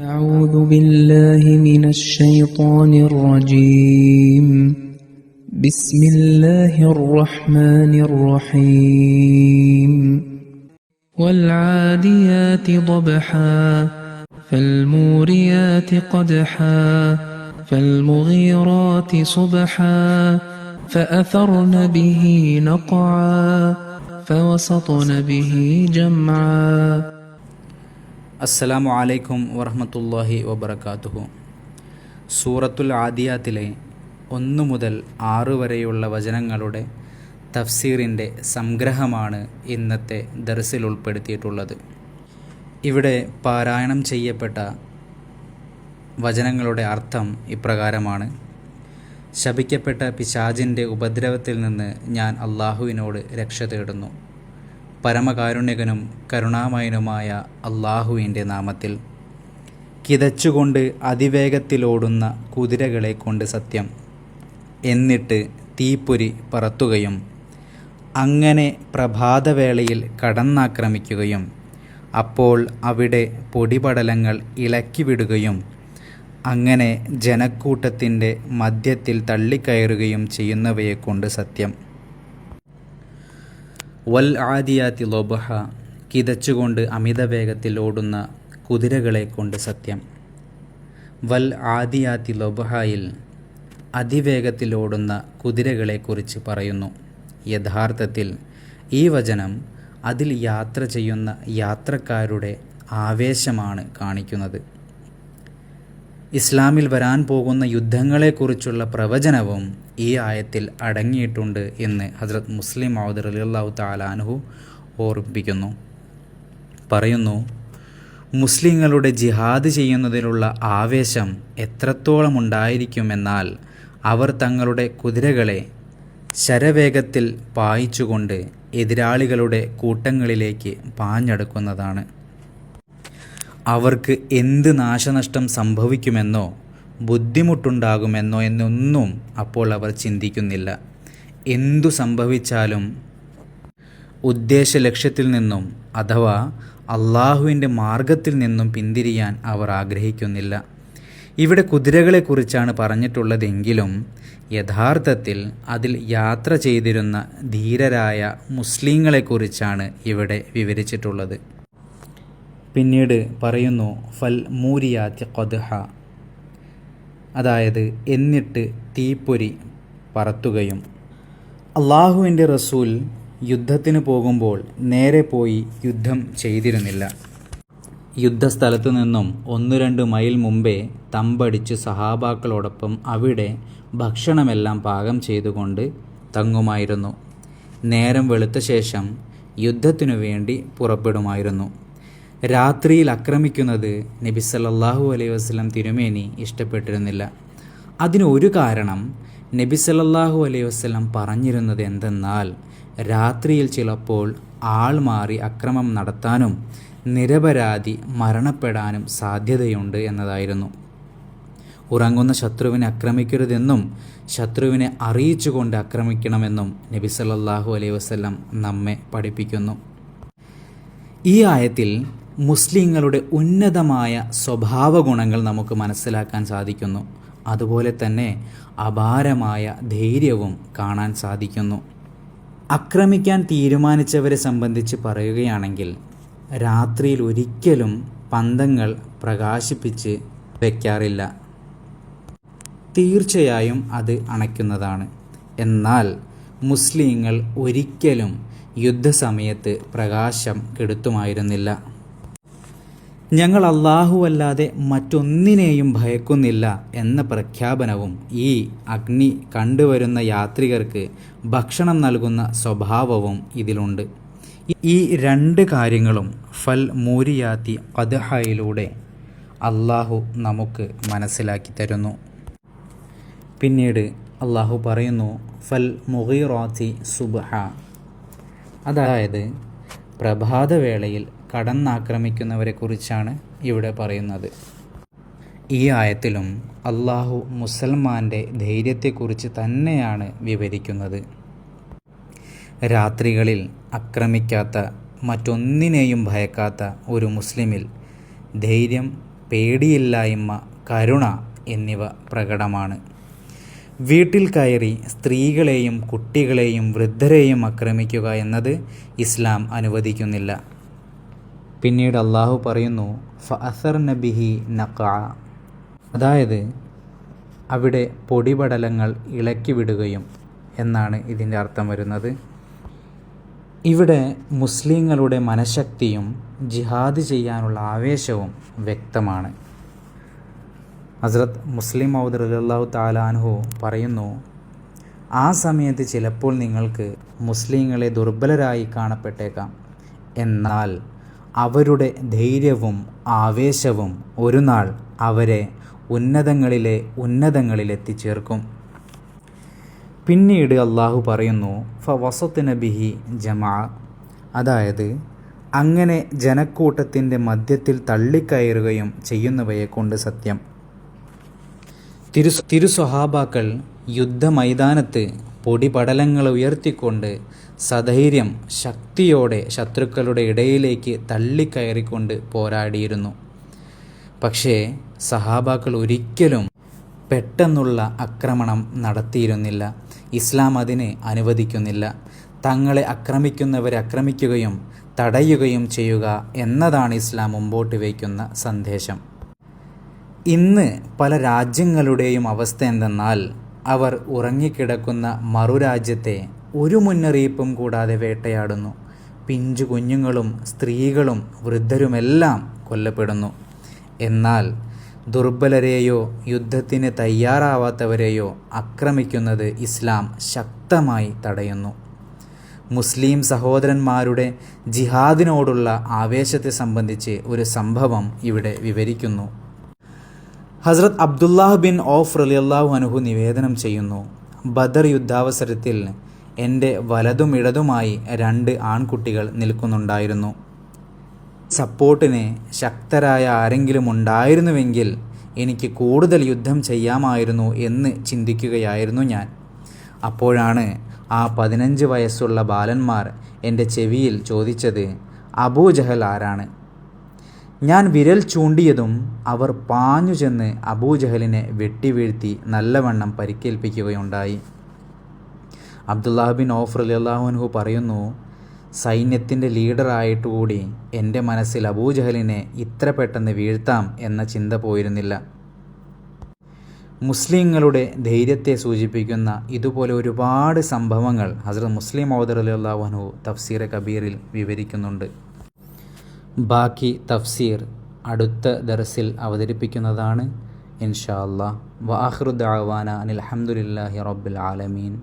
أعوذ بالله من الشيطان الرجيم. بسم الله الرحمن الرحيم. والعاديات ضبحا فالموريات قدحا فالمغيرات صبحا فأثرن به نقعا فوسطن به جمعا. അസ്സലാമു അലൈക്കും വറഹമത്തല്ലാഹി വബർക്കാത്തുഹു സൂറത്തുൽ ആദിയാത്തിലെ ഒന്നു മുതൽ ആറ് വരെയുള്ള വചനങ്ങളുടെ തഫ്സീറിന്റെ സംഗ്രഹമാണ് ഇന്നത്തെ ദർസിൽ ഉൾപ്പെടുത്തിയിട്ടുള്ളത്. ഇവിടെ പാരായണം ചെയ്യപ്പെട്ട വചനങ്ങളുടെ അർത്ഥം ഇപ്രകാരമാണ്. ശപിക്കപ്പെട്ട പിശാജിന്റെ ഉപദ്രവത്തിൽ നിന്ന് ഞാൻ അള്ളാഹുവിനോട് രക്ഷ തേടുന്നു. പരമകാരുണ്യകനും കരുണാമയനുമായ അള്ളാഹുവിന്റെ നാമത്തിൽ കിതച്ചുകൊണ്ട് അതിവേഗത്തിലോടുന്ന കുതിരകളെ കൊണ്ട് സത്യം. എന്നിട്ട് തീപ്പൊരി പറത്തുകയും അങ്ങനെ പ്രഭാതവേളയിൽ കടന്നാക്രമിക്കുകയും അപ്പോൾ അവിടെ പൊടിപടലങ്ങൾ ഇളക്കിവിടുകയും അങ്ങനെ ജനക്കൂട്ടത്തിന്റെ മധ്യത്തിൽ തള്ളിക്കയറുകയും ചെയ്യുന്നവയെക്കൊണ്ട് സത്യം. വൽ ആദിയാത്തി ലോബഹ കിതച്ചുകൊണ്ട് അമിത വേഗത്തിൽ ഓടുന്ന കുതിരകളെ കൊണ്ട് സത്യം. വൽ ആദിയാത്തി ലോബഹായിൽ അതിവേഗത്തിൽ ഓടുന്ന കുതിരകളെക്കുറിച്ച് പറയുന്നു. യഥാർത്ഥത്തിൽ ഈ വചനം അതിൽ യാത്ര ചെയ്യുന്ന യാത്രക്കാരുടെ ആവേശമാണ് കാണിക്കുന്നത്. ഇസ്ലാമിൽ വരാൻ പോകുന്ന യുദ്ധങ്ങളെക്കുറിച്ചുള്ള പ്രവചനവും ഈ ആയത്തിൽ അടങ്ങിയിട്ടുണ്ട് എന്ന് ഹസ്രത് മുസ്ലിം മൗദ് അള്ളാഹു താലാനുഹു ഓർമ്മിപ്പിക്കുന്നു. പറയുന്നു മുസ്ലിങ്ങളുടെ ജിഹാദ് ചെയ്യുന്നതിലുള്ള ആവേശം എത്രത്തോളം ഉണ്ടായിരിക്കുമെന്നാൽ അവർ തങ്ങളുടെ കുതിരകളെ ശരവേഗത്തിൽ പായിച്ചുകൊണ്ട് എതിരാളികളുടെ കൂട്ടങ്ങളിലേക്ക് പാഞ്ഞെടുക്കുന്നതാണ്. അവർക്ക് എന്ത് നാശനഷ്ടം സംഭവിക്കുമെന്നോ ബുദ്ധിമുട്ടുണ്ടാകുമെന്നോ എന്നൊന്നും അപ്പോൾ അവർ ചിന്തിക്കുന്നില്ല. എന്തു സംഭവിച്ചാലും ഉദ്ദേശ ലക്ഷ്യത്തിൽ നിന്നും അഥവാ അള്ളാഹുവിന്റെ മാർഗത്തിൽ നിന്നും പിന്തിരിയാൻ അവർ ആഗ്രഹിക്കുന്നില്ല. ഇവിടെ കുതിരകളെക്കുറിച്ചാണ് പറഞ്ഞിട്ടുള്ളതെങ്കിലും യഥാർത്ഥത്തിൽ അതിൽ യാത്ര ചെയ്തിരുന്ന ധീരരായ മുസ്ലിങ്ങളെക്കുറിച്ചാണ് ഇവിടെ വിവരിച്ചിട്ടുള്ളത്. പിന്നീട് പറയുന്നു ഫൽ മൂരിയാത്തി കൊദ്ഹ അതായത് എന്നിട്ട് തീപ്പൊരി പറത്തുകയും. അള്ളാഹുവിന്റെ റസൂൽ യുദ്ധത്തിന് പോകുമ്പോൾ നേരെ പോയി യുദ്ധം ചെയ്തിരുന്നില്ല. യുദ്ധസ്ഥലത്ത് നിന്നും ഒന്ന് രണ്ട് മൈൽ മുമ്പേ തമ്പടിച്ച് സഹാബാക്കളോടൊപ്പം അവിടെ ഭക്ഷണമെല്ലാം പാകം ചെയ്തുകൊണ്ട് തങ്ങുമായിരുന്നു. നേരം വെളുത്ത ശേഷം യുദ്ധത്തിനു വേണ്ടി പുറപ്പെടുമായിരുന്നു. രാത്രിയിൽ ആക്രമിക്കുന്നത് നബി സല്ലാഹു അലൈഹി വസ്ലം തിരുമേനി ഇഷ്ടപ്പെട്ടിരുന്നില്ല. അതിന് ഒരു കാരണം നബി സല്ലാഹു അലൈഹി വസ്ലം പറഞ്ഞിരുന്നത് എന്തെന്നാൽ രാത്രിയിൽ ചിലപ്പോൾ ആൾ മാറി അക്രമം നടത്താനും നിരപരാധി മരണപ്പെടാനും സാധ്യതയുണ്ട് എന്നതായിരുന്നു. ഉറങ്ങുന്ന ശത്രുവിനെ ആക്രമിക്കരുതെന്നും ശത്രുവിനെ അറിയിച്ചുകൊണ്ട് ആക്രമിക്കണമെന്നും നബി സല്ലാഹു അലൈഹി വസ്ലം നമ്മെ പഠിപ്പിക്കുന്നു. ഈ ആയത്തിൽ മുസ്ലിങ്ങളുടെ ഉന്നതമായ സ്വഭാവ ഗുണങ്ങൾ നമുക്ക് മനസ്സിലാക്കാൻ സാധിക്കുന്നു. അതുപോലെ തന്നെ അപാരമായ ധൈര്യവും കാണാൻ സാധിക്കുന്നു. ആക്രമിക്കാൻ തീരുമാനിച്ചവരെ സംബന്ധിച്ച് പറയുകയാണെങ്കിൽ രാത്രിയിൽ ഒരിക്കലും പന്തങ്ങൾ പ്രകാശിപ്പിച്ച് വയ്ക്കാറില്ല തീർച്ചയായും അത് അണയ്ക്കുന്നതാണ്. എന്നാൽ മുസ്ലിങ്ങൾ ഒരിക്കലും യുദ്ധസമയത്ത് പ്രകാശം കെടുത്തുമായിരുന്നില്ല. ഞങ്ങൾ അല്ലാഹുവല്ലാതെ മറ്റൊന്നിനെയും ഭയക്കുന്നില്ല എന്ന പ്രഖ്യാപനവും ഈ അഗ്നി കണ്ടുവരുന്ന യാത്രികർക്ക് ഭക്ഷണം നൽകുന്ന സ്വഭാവവും ഇതിലുണ്ട്. ഈ രണ്ട് കാര്യങ്ങളും ഫൽ മൂരിയാത്തി അദ്ഹയിലൂടെ അള്ളാഹു നമുക്ക് മനസ്സിലാക്കി തരുന്നു. പിന്നീട് അള്ളാഹു പറയുന്നു ഫൽ മുഹിറാത്തി സുബഹ. അതായത് പ്രഭാതവേളയിൽ കടന്നാക്രമിക്കുന്നവരെക്കുറിച്ചാണ് ഇവിടെ പറയുന്നത്. ഈ ആയത്തിലും അള്ളാഹു മുസൽമാന്റെ ധൈര്യത്തെക്കുറിച്ച് തന്നെയാണ് വിവരിക്കുന്നത്. രാത്രികളിൽ അക്രമിക്കാത്ത മറ്റൊന്നിനെയും ഭയക്കാത്ത ഒരു മുസ്ലിമിൽ ധൈര്യം പേടിയില്ലായ്മ കരുണ എന്നിവ പ്രകടമാണ്. വീട്ടിൽ കയറി സ്ത്രീകളെയും കുട്ടികളെയും വൃദ്ധരെയും ആക്രമിക്കുക എന്നത് ഇസ്ലാം അനുവദിക്കുന്നില്ല. പിന്നീട് അള്ളാഹു പറയുന്നു ഫ അസർ നബിഹി നഖ അതായത് അവിടെ പൊടിപടലങ്ങൾ ഇളക്കി വിടുകയും എന്നാണ് ഇതിന്റെ അർത്ഥം വരുന്നത്. ഇവിടെ മുസ്ലിങ്ങളുടെ മനഃശക്തിയും ജിഹാദ് ചെയ്യാനുള്ള ആവേശവും വ്യക്തമാണ്. ഹസ്രത്ത് മുസ്ലിം മൗദർ റലിയല്ലാഹു താലാൻഹു പറയുന്നു ആ സമയത്ത് ചിലപ്പോൾ നിങ്ങൾക്ക് മുസ്ലിങ്ങളെ ദുർബലരായി കാണപ്പെട്ടേക്കാം. എന്നാൽ അവരുടെ ധൈര്യവും ആവേശവും ഒരു നാൾ അവരെ ഉന്നതങ്ങളിലെ ഉന്നതങ്ങളിലെത്തിച്ചേർക്കും. പിന്നീട് അള്ളാഹു പറയുന്നു ഫ വസത്തിന ബിഹി ജമാ അതായത് അങ്ങനെ ജനക്കൂട്ടത്തിന്റെ മധ്യത്തിൽ തള്ളിക്കയറുകയും ചെയ്യുന്നവയെ കൊണ്ട് സത്യം. തിരു തിരുസ്വഹാബാക്കൾ യുദ്ധമൈതാനത്ത് പൊടിപടലങ്ങൾ ഉയർത്തിക്കൊണ്ട് സധൈര്യം ശക്തിയോടെ ശത്രുക്കളുടെ ഇടയിലേക്ക് തള്ളിക്കയറിക്കൊണ്ട് പോരാടിയിരുന്നു. പക്ഷേ സഹാബാക്കൾ ഒരിക്കലും പെട്ടെന്നുള്ള ആക്രമണം നടത്തിയിരുന്നില്ല. ഇസ്ലാം അതിനെ അനുവദിക്കുന്നില്ല. തങ്ങളെ ആക്രമിക്കുന്നവരെ ആക്രമിക്കുകയും തടയുകയും ചെയ്യുക എന്നതാണ് ഇസ്ലാം മുമ്പോട്ട് വയ്ക്കുന്ന സന്ദേശം. ഇന്ന് പല രാജ്യങ്ങളുടെയും അവസ്ഥ എന്തെന്നാൽ അവർ ഉറങ്ങിക്കിടക്കുന്ന മറുരാജ്യത്തെ ഒരു മുന്നറിയിപ്പും കൂടാതെ വേട്ടയാടുന്നു. പിഞ്ചു കുഞ്ഞുങ്ങളും സ്ത്രീകളും വൃദ്ധരുമെല്ലാം കൊല്ലപ്പെടുന്നു. എന്നാൽ ദുർബലരെയോ യുദ്ധത്തിന് തയ്യാറാവാത്തവരെയോ ആക്രമിക്കുന്നത് ഇസ്ലാം ശക്തമായി തടയുന്നു. മുസ്ലിം സഹോദരന്മാരുടെ ജിഹാദിനോടുള്ള ആവേശത്തെ സംബന്ധിച്ച് ഒരു സംഭവം ഇവിടെ വിവരിക്കുന്നു. ഹസ്രത് അബ്ദുല്ലാഹ് ബിൻ ഓഫ് റലിയല്ലാഹു അനുഹു നിവേദനം ചെയ്യുന്നു. ബദർ യുദ്ധാവസരത്തിൽ എന്റെ വലതും ഇടതുമായി രണ്ട് ആൺകുട്ടികൾ നിൽക്കുന്നുണ്ടായിരുന്നു. സപ്പോർട്ടിന് ശക്തരായ ആരെങ്കിലും ഉണ്ടായിരുന്നുവെങ്കിൽ എനിക്ക് കൂടുതൽ യുദ്ധം ചെയ്യാമായിരുന്നു എന്ന് ചിന്തിക്കുകയായിരുന്നു ഞാൻ. അപ്പോഴാണ് ആ പതിനഞ്ച് വയസ്സുള്ള ബാലന്മാർ എന്റെ ചെവിയിൽ ചോദിച്ചത് അബൂജഹൽ ആരാണ്? ഞാൻ വിരൽ ചൂണ്ടിയതും അവർ പാഞ്ഞു ചെന്ന് അബൂജഹലിനെ വെട്ടിവീഴ്ത്തി നല്ലവണ്ണം പരിക്കേൽപ്പിക്കുകയുണ്ടായി. അബ്ദുല്ലാഹ് ബിൻ ഓഫ് അലിയല്ലാഹുൻഹു പറയുന്നു സൈന്യത്തിന്റെ ലീഡറായിട്ടുകൂടി എന്റെ മനസ്സിൽ അബൂജഹലിനെ ഇത്ര പെട്ടെന്ന് വീഴ്ത്താം എന്ന ചിന്ത പോയിരുന്നില്ല. മുസ്ലിങ്ങളുടെ ധൈര്യത്തെ സൂചിപ്പിക്കുന്ന ഇതുപോലെ ഒരുപാട് സംഭവങ്ങൾ ഹസ്രത് മുസ്ലിം ഔദർ അലി അള്ളാഹുനു തഫ്സീർ കബീറിൽ വിവരിക്കുന്നുണ്ട്. ബാക്കി തഫ്സീർ അടുത്ത ദർസിൽ അവതരിപ്പിക്കുന്നതാണ് ഇൻഷാ അള്ളാഹ് വാഹൃദ് ആവാന അനിൽ അഹമ്മദില്ലാഹി റബ്ബിൽ ആലമീൻ.